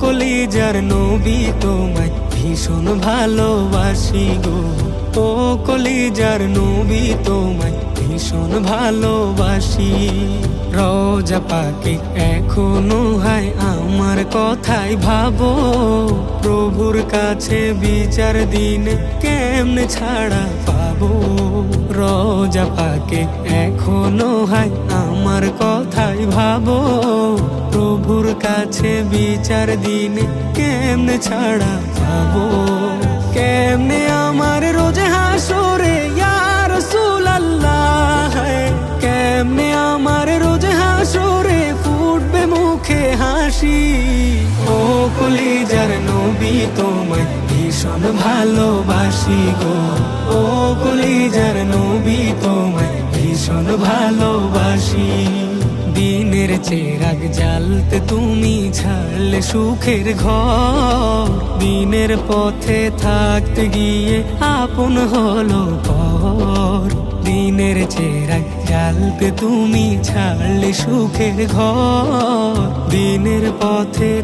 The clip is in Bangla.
কলিজার নবী তোমায় ভীষণ ভালোবাসি গো। ও কলিজার নবী তোমায় ভীষণ ভালোবাসি। রোজা পাকে এখনও হায়, আমার কথাই ভাবো। প্রভুর কাছে বিচার দিন কেমনে ছাড়া পাবো? রোজা পাকে এখনও হাই আমার কথাই ভাবো, প্রভুর কাছে বিচার দিন কেমনে ছাড়া পাবো? কেমনে আমার রোজ হাসরে কেমনে আমার রোজ হাসরে ফুটবে মুখে হাসি? ও কলিজার নবী, তোমায় ভীষণ ভালোবাসি গো। ও কলিজার নবী, তোমায় ভীষণ ভালোবাসি। দিনের চেরাগ জ্বালতে তুমি ছাড়লে সুখের ঘর। দিনের পথে থাকতে গিয়ে আপন হলো পর। দিনের চেরাগ জ্বালতে তুমি ছাড়লে সুখের ঘর। দিনের পথে